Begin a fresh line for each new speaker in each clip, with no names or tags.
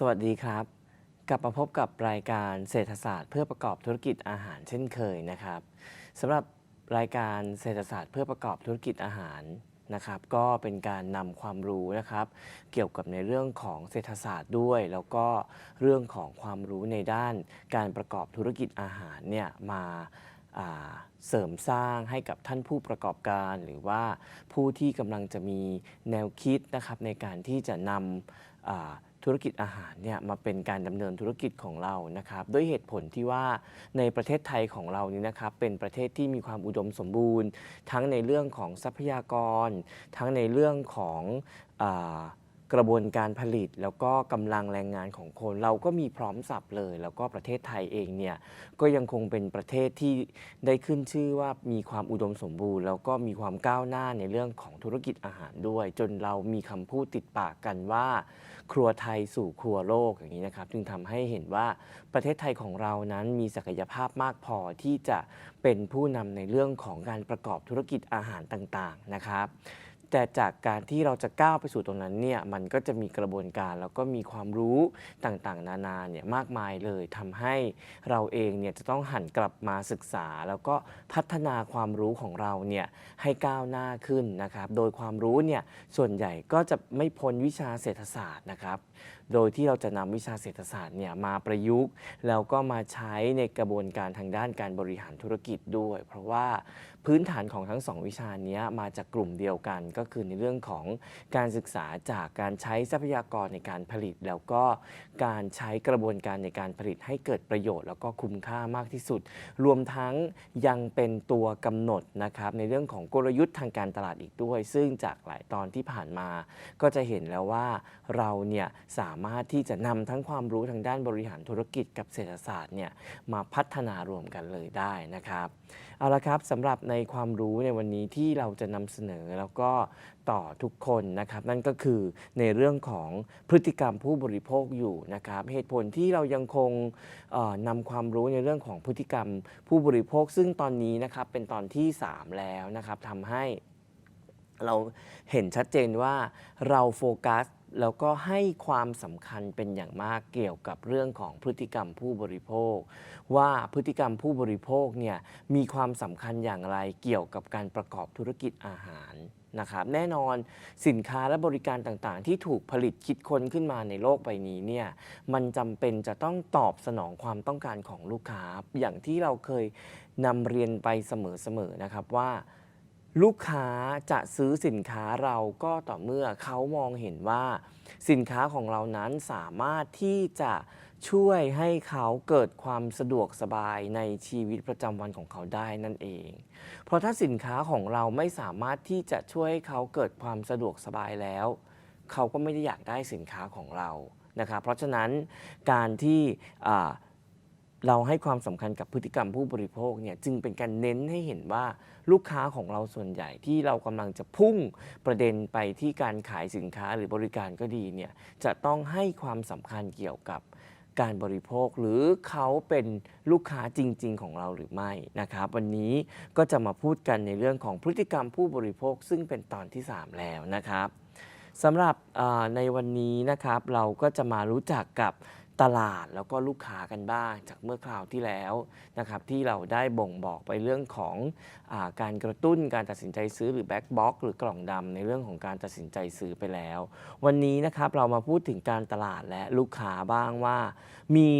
สวัสดีครับ กลับมาพบกับรายการเศรษฐศาสตร์เพื่อประกอบธุรกิจอาหารเช่นเคยนะครับสำหรับรายการเศรษฐศาสตร์เพื่อประกอบธุรกิจอาหารนะครับ ก็เป็นการนำความรู้นะครับ เกี่ยวกับในเรื่องของเศรษฐศาสตร์ด้วย แล้วก็เรื่องของความรู้ในด้านการประกอบธุรกิจอาหารเนี่ยมาาเสริมสร้างให้กับท่านผู้ประกอบการหรือว่าผู้ที่กำลังจะมีแนวคิดนะครับในการที่จะนำ ธุรกิจอาหารเนี่ยมาเป็นการดำเนินธุรกิจของเรานะครับด้วยเหตุผลที่ว่าในประเทศไทยของเรานี้นะครับเป็นประเทศที่มีความอุดมสมบูรณ์ ทั้งในเรื่องของทรัพยากร ทั้งในเรื่องของอกระบวนการผลิตแล้วก็กำลังแรงงานของคนเราก็มีพร้อมสับเลย แล้วก็ประเทศไทยเองเนี่ยก็ยังคงเป็นประเทศที่ได้ขึ้นชื่อว่ามีความอุดมสมบูรณ์ แล้วก็มีความก้าวหน้าในเรื่องของธุรกิจอาหารด้วย จนเรามีคำพูดติดปากกันว่า ครัวไทยสู่ครัวโลกอย่างนี้นะครับ จึงทำให้เห็นว่าประเทศไทยของเรานั้นมีศักยภาพมากพอที่จะเป็นผู้นำในเรื่องของการประกอบธุรกิจอาหารต่างๆนะครับ แต่จากการที่เราจะก้าวไปสู่ตรงนั้นเนี่ยมันก็จะมีกระบวนการแล้วก็มีความรู้ต่างๆ นานาเนี่ยมากมายเลยทำให้เราเองเนี่ยจะต้องหันกลับมาศึกษา แล้วก็พัฒนาความรู้ของเราเนี่ยให้ก้าวหน้าขึ้นนะครับโดยความรู้เนี่ยส่วนใหญ่ก็จะไม่พ้นวิชาเศรษฐศาสตร์นะครับโดยที่เราจะนำวิชาเศรษฐศาสตร์เนี่ยมาประยุกต์ แล้วก็มาใช้ในกระบวนการทางด้านการบริหารธุรกิจด้วย เพราะว่า พื้นฐานของทั้งสองวิชานี้มาจากกลุ่มเดียวกัน ก็คือในเรื่องของการศึกษาจากการใช้ทรัพยากรในการผลิต แล้วก็การใช้กระบวนการในการผลิตให้เกิดประโยชน์ แล้วก็คุ้มค่ามากที่สุด รวมทั้งยังเป็นตัวกำหนดนะครับในเรื่องของกลยุทธ์ทางการตลาดอีกด้วย ซึ่งจากหลายตอนที่ผ่านมา ก็จะเห็นแล้วว่าเราเนี่ยสามารถที่จะนำทั้งความรู้ทางด้านบริหารธุรกิจกับเศรษฐศาสตร์เนี่ยมาพัฒนารวมกันเลยได้นะครับ เอาละครับสำหรับในความรู้ในวันนี้ที่เราจะนำเสนอแล้วก็ต่อทุกคนนะครับ นั่นก็คือในเรื่องของพฤติกรรมผู้บริโภคอยู่นะครับ เหตุผลที่เรายังคงนำความรู้ในเรื่องของพฤติกรรมผู้บริโภค ซึ่งตอนนี้นะครับเป็นตอนที่ 3 แล้วนะครับทำให้เราเห็นชัดเจนว่าเราโฟกัส แล้วก็ให้ความสำคัญเป็นอย่างมากเกี่ยวกับเรื่องของพฤติกรรมผู้บริโภค ว่าพฤติกรรมผู้บริโภคเนี่ยมีความสำคัญอย่างไรเกี่ยวกับการประกอบธุรกิจอาหารนะครับแน่นอนสินค้าและบริการต่างๆ ที่ถูกผลิตคิดค้นขึ้นมาในโลกใบนี้เนี่ยมันจำเป็นจะต้องตอบสนองความต้องการของลูกค้า อย่างที่เราเคยนำเรียนไปเสมอๆนะครับว่า ลูกค้าจะซื้อสินค้าเราก็ต่อเมื่อเขามองเห็นว่า สินค้าของเรานั้นสามารถที่จะช่วยให้เขาเกิดความสะดวกสบายในชีวิตประจำวันของเขาได้นั่นเอง เพราะถ้าสินค้าของเราไม่สามารถที่จะช่วยให้เขาเกิดความสะดวกสบายแล้ว เขาก็ไม่ได้อยากได้สินค้าของเรานะครับเพราะฉะนั้นการที่ เราให้ความสำคัญกับพฤติกรรมผู้บริโภคเนี่ยจึงเป็นการเน้นให้เห็นว่าลูกค้าของเราส่วนใหญ่ที่เรากำลังจะพุ่งประเด็นไปที่การขายสินค้าหรือบริการก็ดีเนี่ยจะต้องให้ความสำคัญเกี่ยวกับการบริโภคหรือเขาเป็นลูกค้าจริง ๆ ของเราหรือไม่นะครับวันนี้ก็จะมาพูดกันในเรื่องของพฤติกรรมผู้บริโภค ซึ่งเป็นตอนที่ 3 แล้วนะครับสำหรับในวันนี้นะครับเราก็จะมารู้จักกับ ตลาดแล้วก็ลูกค้ากันบ้างจากเมื่อคราวที่แล้วนะครับที่เราได้บ่งบอกไปเรื่องของอาการกระตุ้นการตัดสินใจซื้อหรือแบ็กบ็อกหรือกล่องดำในเรื่องของการตัดสินใจซื้อไปแล้ว วันนี้นะครับเรามาพูดถึงการตลาดและลูกค้าบ้างว่า มี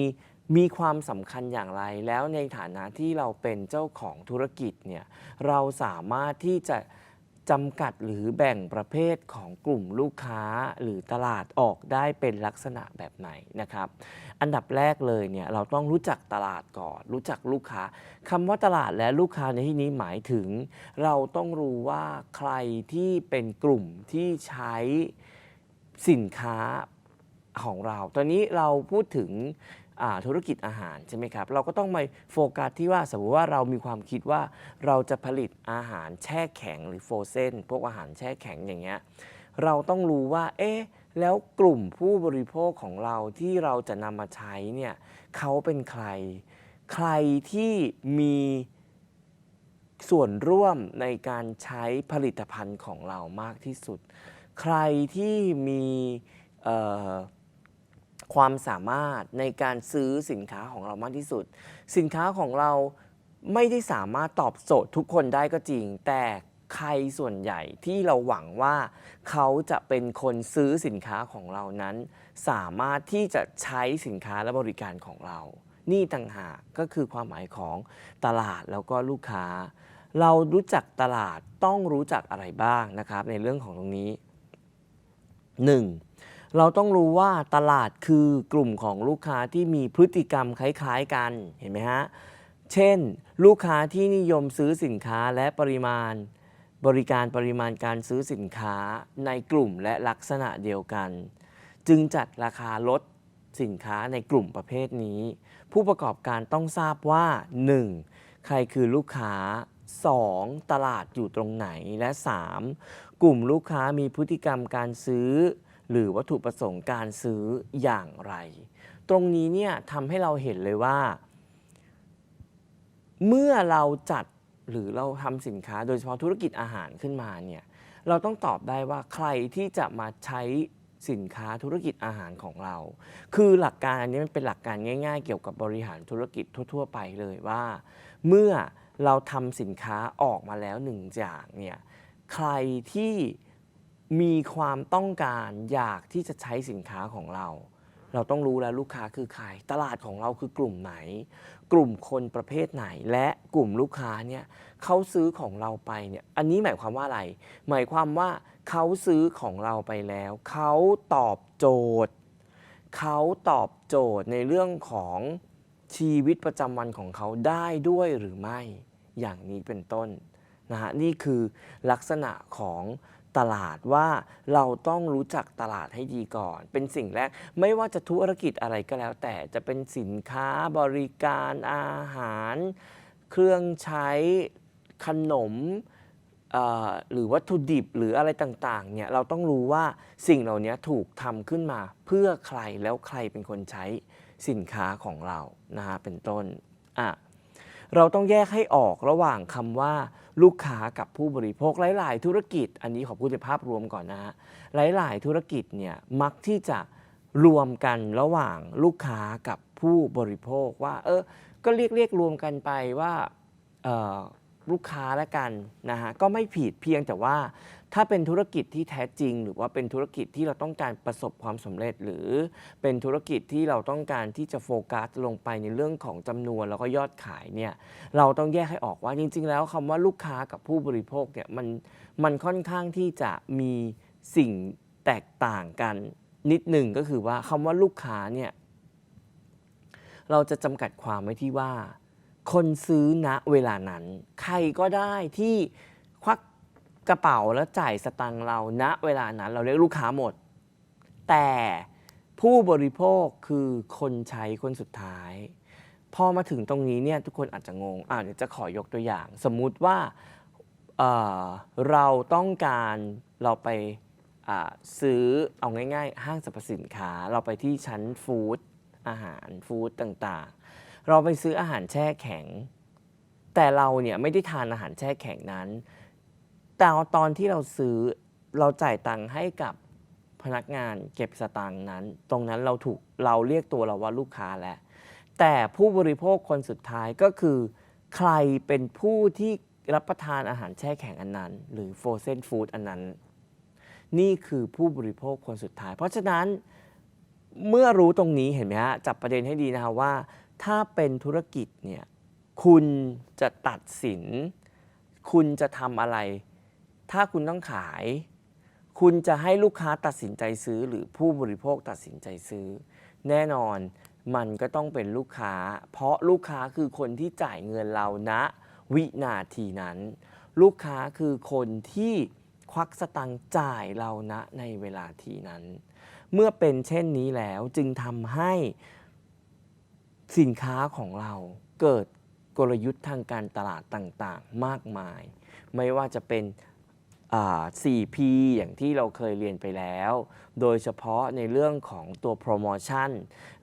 มีความสำคัญอย่างไรแล้วในฐานะที่เราเป็นเจ้าของธุรกิจเนี่ยเราสามารถที่จะ จำกัดหรือแบ่งประเภทของกลุ่มลูกค้าหรือตลาดออกได้เป็นลักษณะแบบไหนนะครับ อันดับแรกเลยเนี่ยเราต้องรู้จักตลาดก่อน รู้จักลูกค้าคำว่าตลาดและลูกค้าในที่นี้หมายถึง เราต้องรู้ว่าใครที่เป็นกลุ่มที่ใช้สินค้าของเรา ตอนนี้เราพูดถึง ธุรกิจอาหารใช่ไหมครับ เราก็ต้องมาโฟกัสที่ว่าสมมติว่าเรามีความคิดว่าเราจะผลิตอาหารแช่แข็งหรือโฟเซนพวกอาหารแช่แข็งอย่างเงี้ยเราต้องรู้ว่าเอ๊ะแล้วกลุ่มผู้บริโภคของเราที่เราจะนำมาใช้เนี่ยเขาเป็นใคร ใครที่มีส่วนร่วมในการใช้ผลิตภัณฑ์ของเรามากที่สุด ใครที่มีเอ่อ ความสามารถในการซื้อสินค้าของเรามากที่สุด สินค้าของเราไม่ได้สามารถตอบโจทย์ทุกคนได้ก็จริง แต่ใครส่วนใหญ่ที่เราหวังว่า เขาจะเป็นคนซื้อสินค้าของเรานั้น สามารถที่จะใช้สินค้าและบริการของเรา นี่ต่างหากก็คือความหมายของตลาดแล้วก็ลูกค้า เรารู้จักตลาดต้องรู้จักอะไรบ้างนะครับ ในเรื่องของตรงนี้ 1. เราต้องรู้ว่าตลาดคือกลุ่มของลูกค้าที่มีพฤติกรรมคล้ายๆกันเห็นไหมฮะ เช่น ลูกค้าที่นิยมซื้อสินค้าและปริมาณ บริการปริมาณการซื้อสินค้าในกลุ่มและลักษณะเดียวกัน จึงจัดราคาลดสินค้าในกลุ่มประเภทนี้ ผู้ประกอบการต้องทราบว่า 1. ใครคือลูกค้า 2. ตลาดอยู่ตรงไหนและ 3. กลุ่มลูกค้ามีพฤติกรรมการซื้อ หรือวัตถุประสงค์การซื้ออย่างไร ตรงนี้เนี่ยทำให้เราเห็นเลยว่า เมื่อเราจัดหรือเราทำสินค้าโดยเฉพาะธุรกิจอาหารขึ้นมาเนี่ยเราต้องตอบได้ว่าใครที่จะมาใช้สินค้าธุรกิจอาหารของเรา คือหลักการอันนี้มันเป็นหลักการง่าย ๆ เกี่ยวกับบริหารธุรกิจทั่ว ๆ ไปเลยว่า เมื่อเราทำสินค้าออกมาแล้วหนึ่งอย่างเนี่ยใครที่ มีความต้องการอยากที่จะใช้สินค้าของเรา เราต้องรู้แล้วลูกค้าคือใคร ตลาดของเราคือกลุ่มไหน กลุ่มคนประเภทไหน และกลุ่มลูกค้าเนี่ยเขาซื้อของเราไปเนี่ย อันนี้หมายความว่าอะไร หมายความว่าเขาซื้อของเราไปแล้ว เขาตอบโจทย์ เขาตอบโจทย์ในเรื่องของชีวิตประจำวันของเขาได้ด้วยหรือไม่ อย่างนี้เป็นต้นนะฮะ นี่คือลักษณะของ ตลาดว่าเราต้องรู้จักตลาดให้ดีก่อน เป็นสิ่งแรก ไม่ว่าจะธุรกิจอะไรก็แล้ว แต่จะเป็นสินค้าบริการอาหาร เครื่องใช้ขนมหรือวัตถุดิบหรืออะไรต่างๆเนี่ยเราต้องรู้ว่าสิ่งเหล่านี้ถูกทำขึ้นมาเพื่อใครแล้วใครเป็นคนใช้สินค้าของเรานะฮะเป็นต้นอะ เราต้องแยกให้ออกระหว่างคำว่าลูกค้ากับผู้บริโภคหลาย ๆ ธุรกิจ อันนี้ขอพูดในภาพรวมก่อนนะฮะหลาย ๆ ธุรกิจเนี่ยมักที่จะรวมกันระหว่างลูกค้ากับผู้บริโภคว่า เออก็เรียกเรียกรวมกันไปว่าออลูกค้าละกันนะฮะก็ไม่ผิดเพียงแต่ว่า ถ้าเป็นธุรกิจที่แท้จริง หรือว่าเป็นธุรกิจที่เราต้องการประสบความสำเร็จ หรือเป็นธุรกิจที่เราต้องการที่จะโฟกัสลงไปในเรื่องของจำนวนแล้วก็ยอดขายเนี่ยเราต้องแยกให้ออกว่าจริง ๆ แล้วคำว่าลูกค้ากับผู้บริโภคเนี่ยมันมันค่อนข้างที่จะมีสิ่งแตกต่างกันนิดหนึ่งก็คือว่าคำว่าลูกค้าเนี่ยเราจะจำกัดความไว้ที่ว่า คนซื้อณเวลานั้น ใครก็ได้ที่ กระเป๋าแล้วจ่ายสตังค์เราณเวลานั้นเราเรียกลูกค้าหมด แต่ผู้บริโภคคือคนใช้คนสุดท้าย พอมาถึงตรงนี้เนี่ยทุกคนอาจจะงงอ่าเดี๋ยวจะขอยกตัวอย่าง สมมุติว่าเเราต้องการเราไปาซื้อเอาง่ายๆ ห้างสรรพสินค้า เราไปที่ชั้นฟู้ดอาหารฟู้ดต่างๆ เราไปซื้ออาหารแช่แข็ง แต่เราเนี่ยไม่ได้ทานอาหารแช่แข็งนั้น แต่ตอนที่เราซื้อเราจ่ายตังค์ให้กับพนักงานเก็บสตางค์นั้น ตรงนั้นเราถูกเราเรียกตัวเราว่าลูกค้าแล้ว แต่ผู้บริโภคคนสุดท้ายก็คือ ใครเป็นผู้ที่รับประทานอาหารแช่แข็งอันนั้น หรือ frozen food อันนั้น นี่คือผู้บริโภคคนสุดท้าย เพราะฉะนั้นเมื่อรู้ตรงนี้เห็นไหมฮะจับประเด็นให้ดีนะครับว่า ถ้าเป็นธุรกิจเนี่ยคุณจะตัดสิน คุณจะทำอะไร ถ้าคุณต้องขาย คุณจะให้ลูกค้าตัดสินใจซื้อ หรือผู้บริโภคตัดสินใจซื้อ แน่นอนมันก็ต้องเป็นลูกค้า เพราะลูกค้าคือคนที่จ่ายเงินเราณวินาทีนั้น ลูกค้าคือคนที่ควักสตังค์จ่ายเราณในเวลาทีนั้น เมื่อเป็นเช่นนี้แล้วจึงทำให้สินค้าของเราเกิดกลยุทธ์ทางการตลาดต่างๆ มากมาย ไม่ว่าจะเป็น 4P อย่างที่เราเคยเรียนไปแล้ว โดยเฉพาะในเรื่องของตัวโปรโมชั่น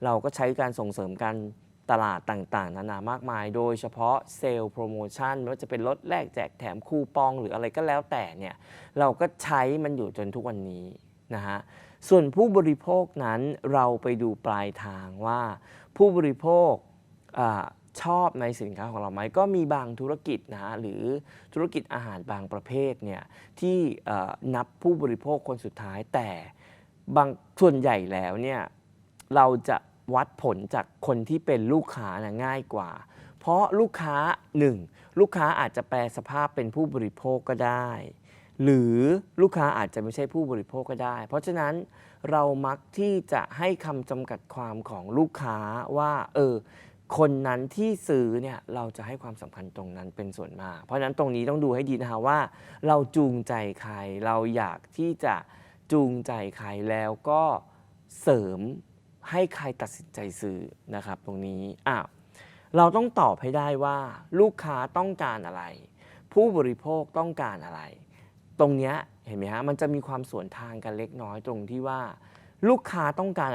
เราก็ใช้การส่งเสริมการตลาดต่างๆ นานามากมาย โดยเฉพาะเซลล์โปรโมชั่นไม่ว่าจะเป็นลดแลกแจกแถมคูปองหรืออะไรก็แล้วแต่เนี่ย เราก็ใช้มันอยู่จนทุกวันนี้นะฮะ ส่วนผู้บริโภคนั้นเราไปดูปลายทางว่าผู้บริโภค ชอบในสินค้าของเราไหมก็มีบางธุรกิจนะฮะหรือธุรกิจอาหารบางประเภทเนี่ยที่นับผู้บริโภคคนสุดท้ายแต่บางส่วนใหญ่แล้วเนี่ยเราจะวัดผลจากคนที่เป็นลูกค้านะง่ายกว่า เพราะลูกค้าหนึ่งลูกค้าอาจจะแปลสภาพเป็นผู้บริโภคก็ได้ หรือลูกค้าอาจจะไม่ใช่ผู้บริโภคก็ได้ เพราะฉะนั้นเรามักที่จะให้คำจำกัดความของลูกค้าว่าเออ คนนั้นที่ซื้อเนี่ยเราจะให้ความสำคัญตรงนั้นเป็นส่วนมาก เพราะฉะนั้นตรงนี้ต้องดูให้ดีนะคะว่า เราจูงใจใคร เราอยากที่จะจูงใจใครแล้วก็เสริมให้ใครตัดสินใจซื้อนะครับ ตรงนี้อ้าวเราต้องตอบให้ได้ว่าลูกค้าต้องการอะไร ผู้บริโภคต้องการอะไร ตรงเนี้ยเห็นไหมฮะมันจะมีความสวนทางกันเล็กน้อยตรงที่ว่า ลูกค้าต้องการ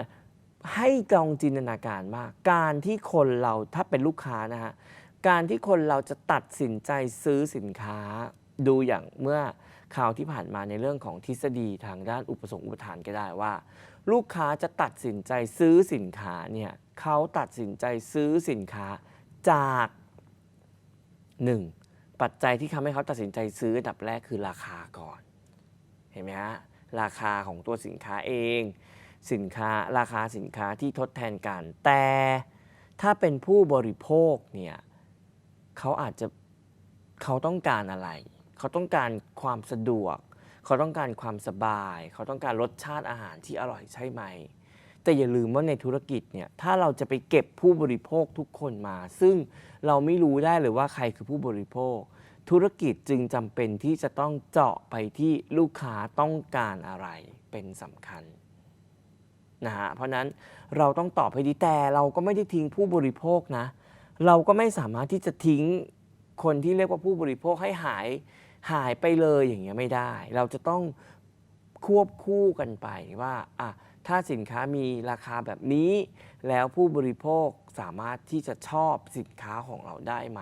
ให้ลองจินตนาการมาก การที่คนเราถ้าเป็นลูกค้านะฮะ การที่คนเราจะตัดสินใจซื้อสินค้า ดูอย่างเมื่อข่าวที่ผ่านมาในเรื่องของทฤษฎีทางด้านอุปสงค์อุปทานก็ได้ว่า ลูกค้าจะตัดสินใจซื้อสินค้าเนี่ยเขาตัดสินใจซื้อสินค้าจากหนึ่งปัจจัยที่ทำให้เขาตัดสินใจซื้ออันดับแรกคือราคาก่อน เห็นไหมฮะราคาของตัวสินค้าเอง สินค้าราคาสินค้าที่ทดแทนกัน แต่ถ้าเป็นผู้บริโภคเนี่ยเขาอาจจะเขาต้องการอะไร เขาต้องการความสะดวก เขาต้องการความสบาย เขาต้องการรสชาติอาหารที่อร่อยใช่ไหม แต่อย่าลืมว่าในธุรกิจเนี่ยถ้าเราจะไปเก็บผู้บริโภคทุกคนมา ซึ่งเราไม่รู้ได้เลยว่าใครคือผู้บริโภค ธุรกิจจึงจำเป็นที่จะต้องเจาะไปที่ลูกค้าต้องการอะไรเป็นสำคัญ นะฮะเพราะนั้นเราต้องตอบให้ดีแต่เราก็ไม่ได้ทิ้งผู้บริโภคนะ เราก็ไม่สามารถที่จะทิ้งคนที่เรียกว่าผู้บริโภคให้หายหายไปเลยอย่างเงี้ยไม่ได้ เราจะต้องควบคู่กันไปว่าอะถ้าสินค้ามีราคาแบบนี้ แล้วผู้บริโภคสามารถที่จะชอบสินค้าของเราได้ไหม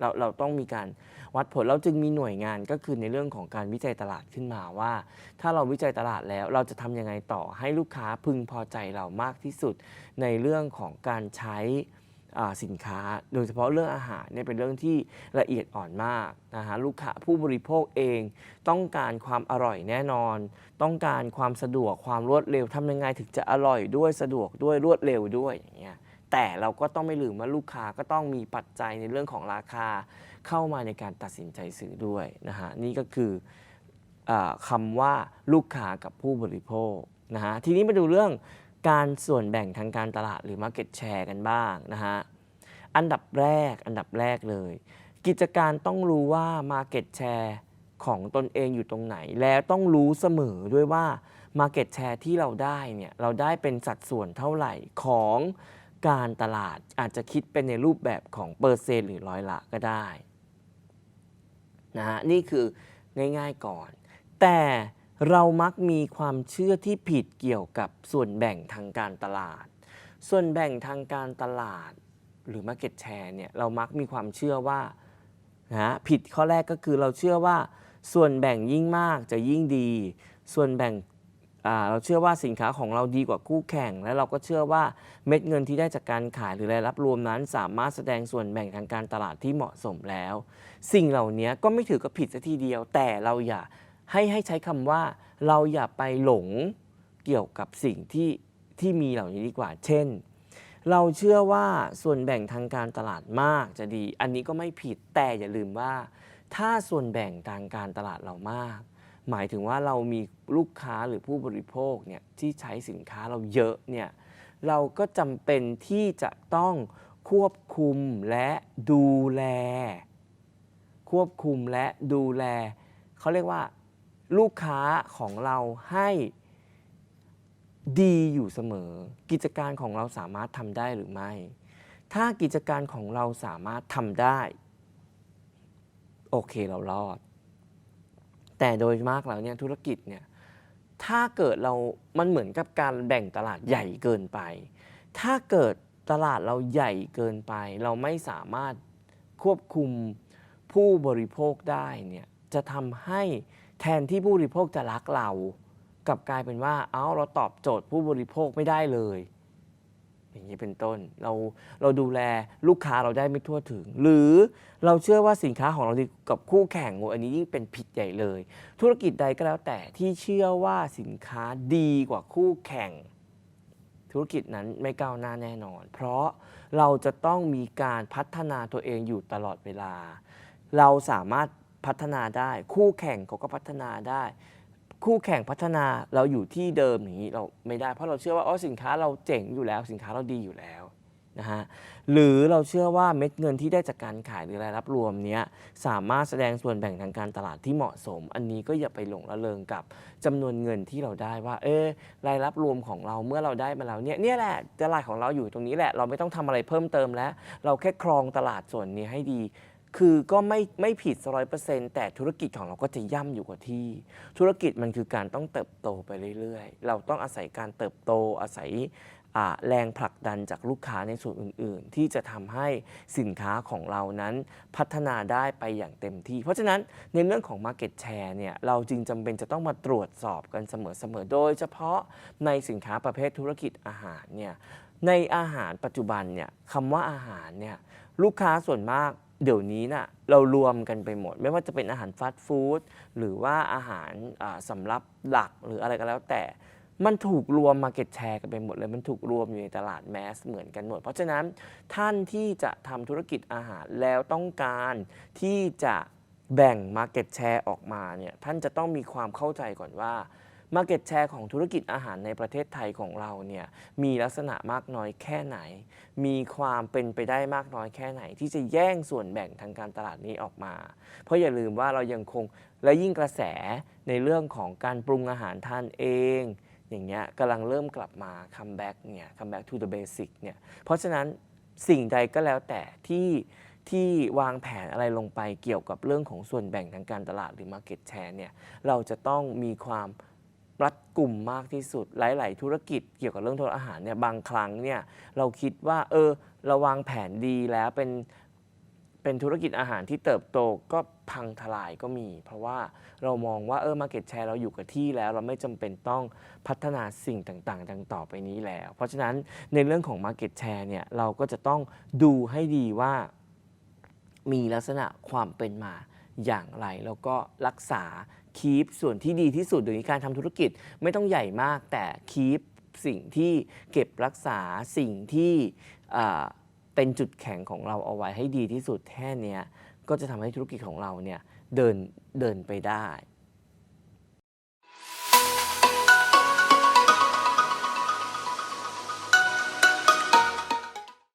เราเราต้องมีการวัดผลเราจึงมีหน่วยงานก็คือในเรื่องของการวิจัยตลาดขึ้นมาว่า ถ้าเราวิจัยตลาดแล้วเราจะทำยังไงต่อให้ลูกค้าพึงพอใจเรามากที่สุด ในเรื่องของการใช้สินค้า โดยเฉพาะเรื่องอาหารเนี่ยเป็นเรื่องที่ละเอียดอ่อนมากนะฮะลูกค้าผู้บริโภคเอง ต้องการความอร่อยแน่นอน ต้องการความสะดวกความรวดเร็วทำยังไงถึงจะอร่อยด้วยสะดวกด้วยรวดเร็วด้วยอย่างเงี้ย แต่เราก็ต้องไม่ลืมว่าลูกค้าก็ต้องมีปัจจัยในเรื่องของราคาเข้ามาในการตัดสินใจซื้อด้วยนะฮะนี่ก็คืออคำว่าลูกค้ากับผู้บริโภคนะฮะทีนี้มาดูเรื่องการส่วนแบ่งทางการตลาดหรือ Market Share กันบ้างนะฮะอันดับแรกอันดับแรกเลย กิจการต้องรู้ว่า Market Share ของตนเองอยู่ตรงไหน แล้วต้องรู้เสมอด้วยว่า Market Share ที่เราได้เนี่ยเราได้เป็นสัดส่วนเท่าไหร่ของ การตลาดอาจจะคิดเป็นในรูปแบบของเปอร์เซ็นต์หรือร้อยละก็ได้นะฮะนี่คือง่ายๆก่อน แต่เรามักมีความเชื่อที่ผิดเกี่ยวกับส่วนแบ่งทางการตลาด ส่วนแบ่งทางการตลาดหรือ Market Share เนี่ยเรามักมีความเชื่อว่านะผิดข้อแรกก็คือเราเชื่อว่า ส่วนแบ่งยิ่งมากจะยิ่งดี ส่วนแบ่ง เราเชื่อว่าสินค้าของเราดีกว่าคู่แข่ง และเราก็เชื่อว่าเม็ดเงินที่ได้จากการขายหรือรายรับรวมนั้น สามารถแสดงส่วนแบ่งทางการตลาดที่เหมาะสมแล้ว สิ่งเหล่านี้ก็ไม่ถือกับผิดสัทีเดียว แต่เราอย่าให้ให้ใช้คำว่า เราอย่าไปหลงเกี่ยวกับสิ่งที่ที่มีเหล่านี้ดีกว่า เช่น เราเชื่อว่าส่วนแบ่งทางการตลาดมากจะดี อันนี้ก็ไม่ผิดแต่อย่าลืมว่า ถ้าส่วนแบ่งทางการตลาดเรามาก หมายถึงว่าเรามีลูกค้าหรือผู้บริโภคเนี่ยที่ใช้สินค้าเราเยอะเนี่ยเราก็จำเป็นที่จะต้องควบคุมและดูแล ควบคุมและดูแล เขาเรียกว่า ลูกค้าของเราให้ดีอยู่เสมอ กิจการของเราสามารถทำได้หรือไม่ ถ้ากิจการของเราสามารถทำได้ โอเคเรารอด แต่โดยมากแล้วเนี่ยธุรกิจเนี่ยถ้าเกิดเรา มันเหมือนกับการแบ่งตลาดใหญ่เกินไป ถ้าเกิดตลาดเราใหญ่เกินไป เราไม่สามารถควบคุมผู้บริโภคได้เนี่ยจะทำให้แทนที่ผู้บริโภคจะรักเรา กลับกลายเป็นว่า เอ้าเราตอบโจทย์ผู้บริโภคไม่ได้เลย อย่างนี้เป็นต้น เราเราดูแลลูกค้าเราได้ไม่ทั่วถึง หรือเราเชื่อว่าสินค้าของเราดีกับคู่แข่งอันนี้ยิ่งเป็นผิดใหญ่เลย ธุรกิจใดก็แล้วแต่ที่เชื่อว่าสินค้าดีกว่าคู่แข่ง ธุรกิจนั้นไม่ก้าวหน้าแน่นอน เพราะเราจะต้องมีการพัฒนาตัวเองอยู่ตลอดเวลา เราสามารถพัฒนาได้ คู่แข่งเขาก็พัฒนาได้ คู่แข่งพัฒนาเราอยู่ที่เดิมอย่างนี้เราไม่ได้ เพราะเราเชื่อว่าอ๋อสินค้าเราเจ๋งอยู่แล้ว สินค้าเราดีอยู่แล้วนะฮะหรือเราเชื่อว่าเม็ดเงินที่ได้จากการขายหรือรายรับรวมเนี้ยสามารถแสดงส่วนแบ่งทางการตลาดที่เหมาะสม อันนี้ก็อย่าไปหลงละเลงกับจำนวนเงินที่เราได้ว่า เออรายรับรวมของเราเมื่อเราได้มาแล้วเนี่ยเนี่ยแหละตลาดของเราอยู่ตรงนี้แหละ เราไม่ต้องทำอะไรเพิ่มเติมแล้ว เราแค่ครองตลาดส่วนนี้ให้ดี คือก็ไม่ไม่ผิดร้อยเปอร์เซ็นต์แต่ธุรกิจของเราก็จะย่ำอยู่กับที่ ธุรกิจมันคือการต้องเติบโตไปเรื่อยๆ เราต้องอาศัยการเติบโตอาศัยแรงผลักดันจากลูกค้าในส่วนอื่น ๆ ที่จะทำให้สินค้าของเรานั้นพัฒนาได้ไปอย่างเต็มที่ เพราะฉะนั้นในเรื่องของ Market Share เนี่ยเราจึงจำเป็นจะต้องมาตรวจสอบกันเสมอ ๆ โดยเฉพาะในสินค้าประเภทธุรกิจอาหารเนี่ยในอาหารปัจจุบันเนี่ยคำว่าอาหารเนี่ยลูกค้าส่วนมาก เดี๋ยวนี้น่ะเรารวมกันไปหมด ไม่ว่าจะเป็นอาหารฟาสต์ฟู้ดหรือว่าอาหารสำรับหลักหรืออะไรก็แล้วแต่มันถูกรวมมาเก็ตแชร์กันไปหมดเลย มันถูกรวมอยู่ในตลาดแมสเหมือนกันหมด เพราะฉะนั้นท่านที่จะทำธุรกิจอาหารแล้วต้องการที่จะแบ่ง Market Share ออกมาเนี่ยท่านจะต้องมีความเข้าใจก่อนว่า Market Share ของธุรกิจอาหารในประเทศไทยของเราเนี่ยมีลักษณะมากน้อยแค่ไหน มีความเป็นไปได้มากน้อยแค่ไหน ที่จะแย่งส่วนแบ่งทางการตลาดนี้ออกมา เพราะอย่าลืมว่าเรายังคงและยิ่งกระแสในเรื่องของการปรุงอาหารทานเองอย่างเงี้ยกำลังเริ่มกลับมาคัมแบ็กเนี่ย come back to the basic เนี่ยเพราะฉะนั้นสิ่งใดก็แล้วแต่ที่ที่วางแผนอะไรลงไปเกี่ยวกับเรื่องของส่วนแบ่งทางการตลาดหรือ market share เนี่ยเราจะต้องมีความ รัดกลุ่มมากที่สุด หลาย ๆ ธุรกิจเกี่ยวกับเรื่องโทษอาหารเนี่ยบางครั้งเนี่ยเราคิดว่าเออเราวางแผนดีแล้วเป็นเป็นธุรกิจอาหารที่เติบโตก็พังทลายก็มี เพราะว่าเรามองว่าเออ market share เราอยู่กับที่แล้ว เราไม่จำเป็นต้องพัฒนาสิ่งต่างๆ ดังต่อไปนี้แล้ว เพราะฉะนั้นในเรื่องของ market share เนี่ยเราก็จะต้องดูให้ดีว่ามีลักษณะความเป็นมาอย่างไร แล้วก็รักษา คีปส่วนที่ดีที่สุดโดยการทำธุรกิจไม่ต้องใหญ่มากแต่คีปสิ่งที่เก็บรักษาสิ่งที่เป็นจุดแข็งของเราเอาไว้ให้ดีที่สุดแค่นี้ก็จะทำให้ธุรกิจของเราเนี่ยเดินเดินไปได้